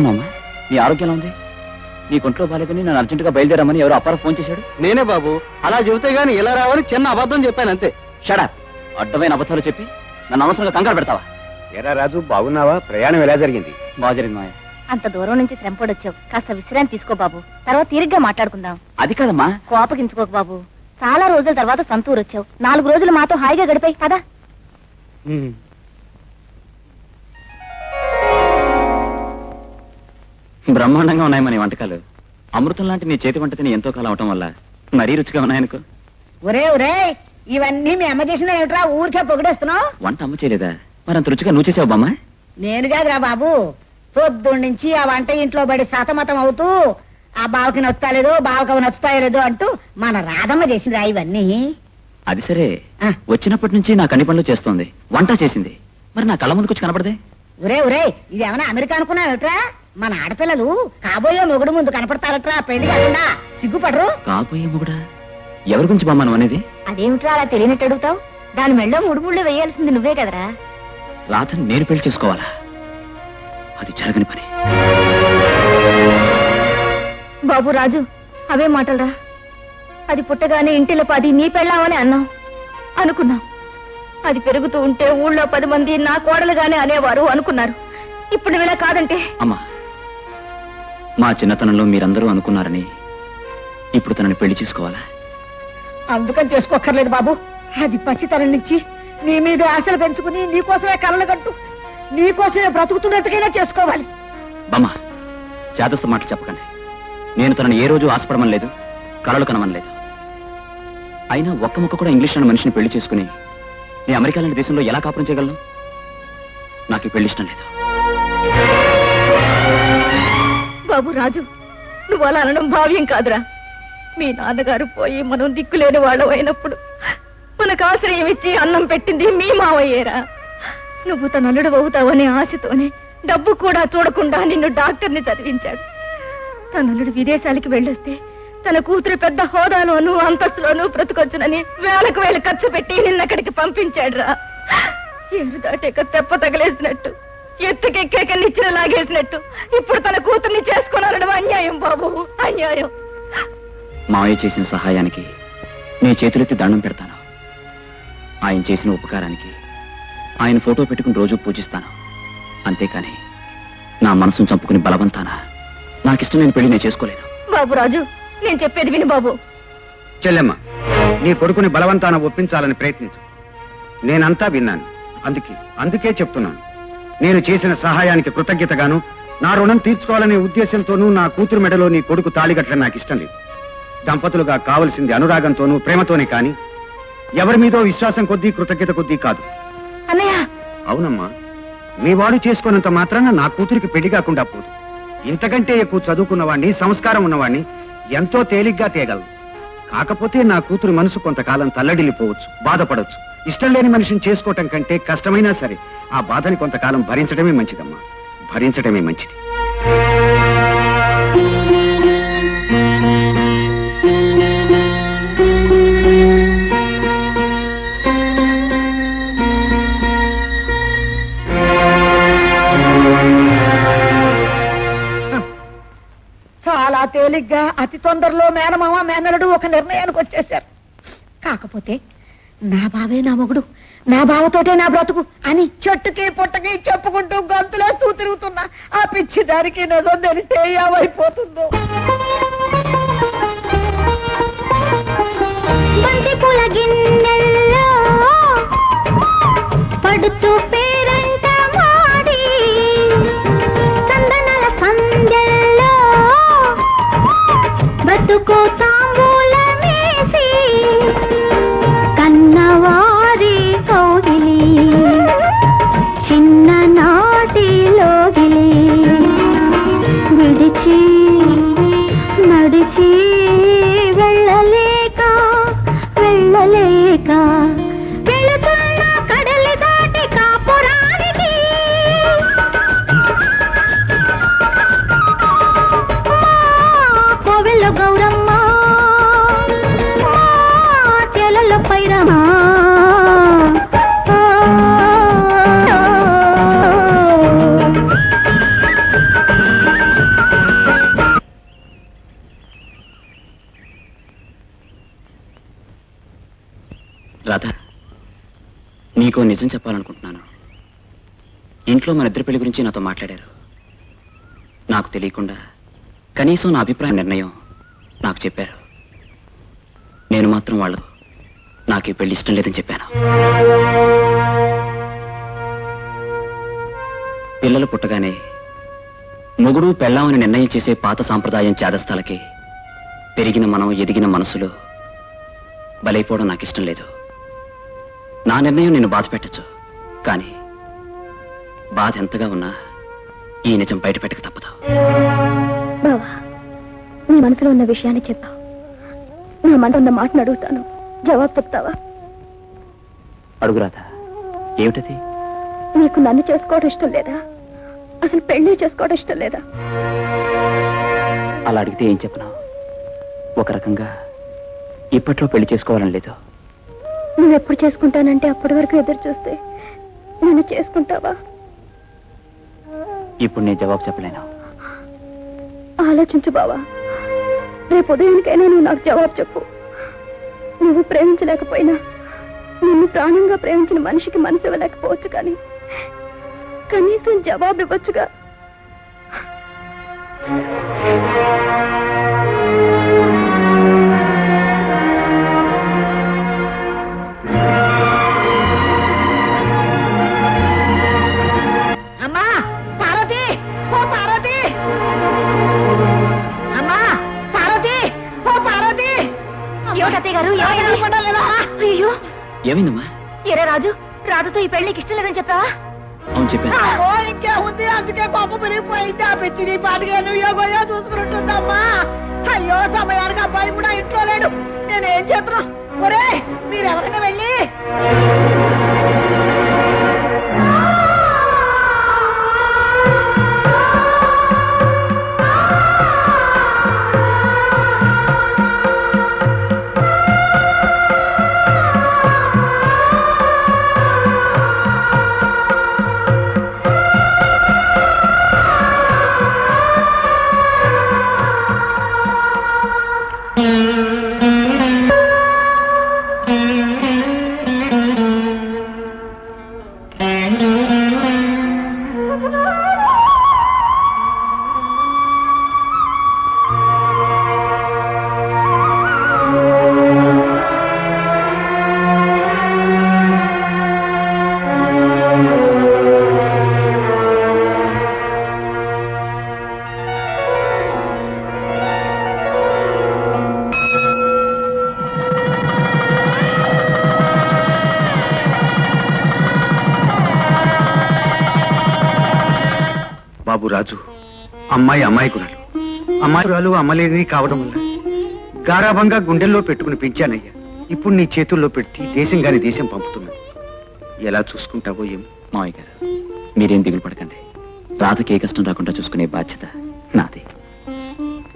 అమ్మా ఎలా ఉన్నావు అమ్మా నీ ఆరోగ్యం ఎలా ఉంది? నీ కొంట్లో బాలేదని నన్ను అర్జెంటుగా బయలుదేరమని ఎవరో అప్పారా ఫోన్ చేశాడు? నేనే బాబు. అలా చెబితే గాని ఇలా రావని చిన్న అబద్ధం చెప్పాను అంతే. షడా అడ్డమైన అబద్ధాలు చెప్పి నన్ను అవసరంగా కంగారు పెడతావా? ఎరా రాజు బాగున్నావా? ప్రయాణం ఎలా జరిగింది? బాగా జరిగింది మాయ అంత దూరం నుంచి శ్రమపడొచ్చావు కాస్త విశ్రాంతి తీసుకో బాబు. తర్వాత తీరిగ్గా మాట్లాడుకుందాం. అది కాదమ్మా. కోపగించుకోకు బాబు. చాలా రోజుల తర్వాత సంతూరు వచ్చావు నాలుగు రోజులు మాతో హాయిగా గడిపాయి. కదా బ్రహ్మాండంగా ఉన్నాయి మన ఈ వంటకాలు. అమృతం లాంటి నీ చేతి వంట తిని ఎంతో కాలం అవటం వల్ల మరీ రుచిగా ఉన్నాయనుకో ఒరే ఒరే ఇవన్నీ మీ అమ్మ చేసిన ఏమిట్రా? ఊరికే పొగిడేస్తున్నావు? వంట అమ్మ చేయలేదా? మరి అంత రుచిగా నువ్వు చేసావు బామ్మ? నేను కాదురా బాబు. పొద్దున్న నుంచి ఆ వంట ఇంట్లో పడి సతమతం అవుతూ ఆ బావకి నచ్చుతాలేదు బావకి నచ్చుతాయలేదు అంటూ మన రాధమ్మ చేసిందిరా ఇవన్నీ. అది సరే. ఆ. వచ్చినప్పటి నుంచి నా కన్ని పనులు చేస్తోంది. వంట చేసింది. మరి నా కళ్ళ ముందుకు వచ్చి కనపడదే? ఒరే ఒరే ఇది ఏమైనా అమెరికా అనుకున్నావుట్రా మన ఆడపిల్లలు కాబోయే మొగుడు ముందు కనపడతారట్రా పెళ్ళి కాకుండా. సిగ్గుపడరు? కాబోయే మొగుడా? ఎవరి గురించి నువ్వు అనేది? అదేమిట్రా అలా తెలియనట్టు అడుగుతావు? దాని మెళ్ళో మూడు ముళ్ళు వేయాల్సింది నువ్వే కదరా. రాధని నేను పెళ్ళి చేసుకోవాలా? అది జరగని పని. బాబు రాజు అవే మాటలరా. అది పుట్టగానే ఇంటిలో పది నీ పెళ్ళామని అన్నాం. అనుకున్నాం. అది పెరుగుతూ ఉంటే ఊళ్ళో పది మంది నా కోడలుగానే అనేవారు అనుకున్నారు. ఇప్పుడు ఇలా కాదంటే? అమ్మా మా చిన్నతనంలో మీరందరూ అనుకున్నారని ఇప్పుడు తనని పెళ్ళి చేసుకోవాలా? అందుకని చేసుకోక్కర్లేదు బాబు. అది పసితనం నుంచి నీ మీద ఆశలు పెంచుకుని నీకోసమే కలలు కట్టు నీకోసమే బ్రతుకుతున్నట్టుగైనా చేసుకోవాలి. బామ్మ చేతస్థ మాటలు చెప్పకండి. నేను తనని ఏ రోజు ఆశపడమని లేదు కలలు కనమని లేదు. అయినా ఒక్క ముక్క కూడా ఇంగ్లీష్ అనే మనిషిని పెళ్ళి చేసుకుని నేను అమెరికా లాంటి దేశంలో ఎలా కాపురం చేయగలను? నాకు పెళ్ళి ఇష్టం లేదు. బాబు రాజు. నువ్వు అలా అనడం భావ్యం కాదురా. మీ నాన్నగారు పోయి మనం దిక్కులేని వాళ్ళం అయినప్పుడు మనకు ఆశ్రయం ఇచ్చి అన్నం పెట్టింది మీ మావయ్యేరా. నువ్వు తన అల్లుడు అవుతావనే ఆశతోనే డబ్బు కూడా చూడకుండా నిన్ను డాక్టర్ని చదివించాడు. తన అల్లుడు విదేశాలకి వెళ్ళొస్తే తన కూతురు పెద్ద హోదాలోను అంతస్తులోను బ్రతుకొచ్చునని వేలకు వేలు ఖర్చు పెట్టి నిన్నక్కడికి పంపించాడురా. ఏరు దాటేక తెప్ప తగలేసినట్టు. ఎత్తుకెక్కాక నిచ్చిన లాగేసినట్టు. ఇప్పుడు తన కూతుర్ని చేసుకున్నారడం అన్యాయం బాబు అన్యాయం. మావయ్య చేసిన సహాయానికి నీ చేతులెత్తి దండం పెడతాను. ఆయన చేసిన ఉపకారానికి ఆయన ఫోటో పెట్టుకుని రోజు పూజిస్తాను. అంతేకాని నా మనసును చంపుకుని బలవంతానా నాకిష్టం నేను పెళ్ళి నేను చేసుకోలేను. బాబు రాజు నేను చెప్పేది విను బాబు. చెల్లెమ్మ నీ కొడుకుని బలవంతాన ఒప్పించాలని ప్రయత్నించు. నేనంతా విన్నాను. అందుకే అందుకే చెప్తున్నాను. నేను చేసిన సహాయానికి కృతజ్ఞతగాను నా రుణం తీర్చుకోవాలనే ఉద్దేశంతోనూ నా కూతురు మెడలో నీ కొడుకు తాళిగట్టడం నాకు ఇష్టం లేదు. దంపతులుగా కావలసింది అనురాగంతోనూ ప్రేమతోనే కాని ఎవరి మీదో విశ్వాసం కొద్దీ కృతజ్ఞత కొద్దీ కాదు. అన్నయ్య! అవునమ్మా మీ వాడు చేసుకున్నంత మాత్రాన నా కూతురికి పెళ్ళి కాకుండా పోదు. ఇంతకంటే ఎక్కువ చదువుకున్నవాణ్ణి సంస్కారం ఉన్నవాణ్ణి ఎంతో తేలిగ్గా తేగలదు కాకపోతే నా కూతురు మనసు కొంతకాలం తల్లడిల్లిపోవచ్చు బాధపడవచ్చు ఇష్టం లేని మనిషిని చేసుకోవటం కంటే కష్టమైనా సరే ఆ బాధని కొంతకాలం భరించడమే మంచిదమ్మా. భరించడమే మంచిది. చాలా తేలిగ్గా అతి తొందరలో మేనమామ మేనలుడు ఒక నిర్ణయానికి వచ్చేశారు. కాకపోతే నా బావే నా మొగుడు. నా బావతోటే నా బ్రతుకు అని చెట్టుకి పుట్టకి చెప్పుకుంటూ గంతులేస్తూ తిరుగుతున్నా. ఆ పిచ్చి దానికి నిజం తెలిస్తే ఏమైపోతుందో. బంతి పూల గిన్నెల్లో నడిచి నీకో నిజం చెప్పాలనుకుంటున్నాను. ఇంట్లో మన ఇద్దరి పెళ్ళి గురించి నాతో మాట్లాడారు. నాకు తెలియకుండా కనీసం నా అభిప్రాయ నిర్ణయం నాకు చెప్పారు. నేను మాత్రం వాళ్ళు నాకు ఈ పెళ్ళి ఇష్టం లేదని చెప్పాను. పిల్లలు పుట్టగానే మొగుడు పెళ్ళామని నిర్ణయం చేసే పాత సాంప్రదాయం చేదస్తాలకి పెరిగిన మనం ఎదిగిన మనసులో బలైపోవడం నాకు ఇష్టం లేదు. నా నిర్ణయం నేను బాధ పెట్టచ్చు. కానీ బాధ ఎంతగా ఉన్నా ఈ నిజం బయట పెట్టక తప్పదు. బావా నీ మనసులో ఉన్న విషయాన్ని చెప్పావు. నా మనసు ఉన్న మాటను అడుగుతాను. జవాబు చెప్తావా? అడుగురాదా ఏమిటది? నీకు నన్ను చేసుకోవడం ఇష్టం లేదా? అసలు పెళ్ళి చేసుకోవడం ఇష్టం లేదా? అలా అడిగితే ఏం చెప్పను? ఒక రకంగా ఇప్పట్లో పెళ్ళి చేసుకోవాలని లేదు. నువ్వు ఎప్పుడు చేసుకుంటానంటే అప్పటి వరకు ఎదురు చూస్తే నన్ను చేసుకుంటావా? ఇప్పుడు నేను జవాబు చెప్పలేను. ఆలోచించు బావా. రేపు ఉదయానికైనా నువ్వు నాకు జవాబు చెప్పు. నువ్వు ప్రేమించలేకపోయినా నిన్ను ప్రాణంగా ప్రేమించిన మనిషికి మనసు ఇవ్వలేకపోవచ్చు కానీ కనీసం జవాబు ఇవ్వచ్చుగా. ఏమైందమ్మా? ఎరే రాజు రాజుతో ఈ పెళ్ళికి ఇష్టం లేదని చెప్పావా? అవును చెప్పాను. ఓ ఇంకే ఉంది అందుకే కోప పెరిగిపోయింది. ఆ పెట్టి నీ పాటిగా నువ్వు యోగోయో చూసుకుంటుందమ్మా. అయ్యో సమయానికి అబ్బాయి కూడా ఇంట్లో లేడు. నేనేం చేతున్నా ఒరే మీరెవరైనా వెళ్ళి? రాజు. అమ్మాయి అమాయకురాలు. అమాయకురాలు అమ్మలేని కావడం వల్ల గారాభంగా గుండెల్లో పెట్టుకుని పెంచానయ్యా. ఇప్పుడు నీ చేతుల్లో పెట్టి దేశం గాని దేశం పంపుతున్నాను. ఎలా చూసుకుంటావో ఏమో. మావయ్య గారు మీరేం దిగులు పడకండి. రాధకి ఏ కష్టం రాకుండా చూసుకునే బాధ్యత నాది.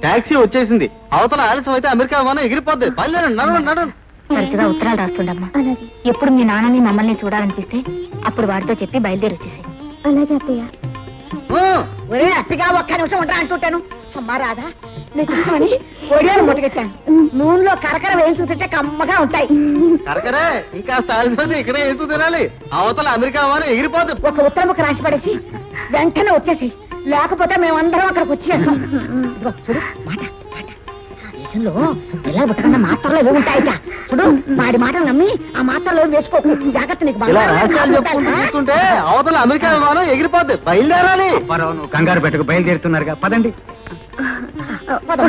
టాక్సీ వచ్చేసింది. అవతల ఆలస్యం అయితే అమెరికా విమానం ఎగిరిపోద్ది. బయలుదేరండి నడవండి నడవండి. తరచుగా ఉత్తరాలు రాస్తుండమ్మా ఎప్పుడు మీ నాన్నని మమ్మల్ని చూడాలనిపిస్తే అప్పుడు వాడితో చెప్పి బయలుదేరి వచ్చేసాయి అలాగే అత్తయ్య. ఒరే అట్టిగా ఒక్క నిమిషం ఉంటా అంటుంటాను. అమ్మా రాధా నీకు ఇష్టమని ఒడియాలు ముట్టగెట్టాను నూనెలో కరకర వేయించుకుంటే కమ్మగా ఉంటాయి. కరకరే ఇంకా అయితే ఇక్కడే వేసు తినాలి. అవతల అమెరికా విమానం ఎగిరిపోద్ది ఒక ఉత్తరం ముక్క రాసి పడేసి వెంటనే వచ్చేసి లేకపోతే మేమందరం అక్కడికి వచ్చేస్తాం. చూడు మాట. దేశంలో పిల్లలు పుట్టకుండా మాత్రలు ఏవి ఉంటాయట. చూడు వాడి మాటలు నమ్మి ఆ మాత్రలు వేసుకోకు. జాగ్రత్త నీకు ఇలా రహస్యాలు చెప్పుకుంటూ అవతల అమెరికా విమానం ఎగిరిపోద్ది. బయలుదేరాలి. నువ్వు కంగారు పెట్టకు బయలుదేరుతున్నారుగా. పదండి. పద, పద.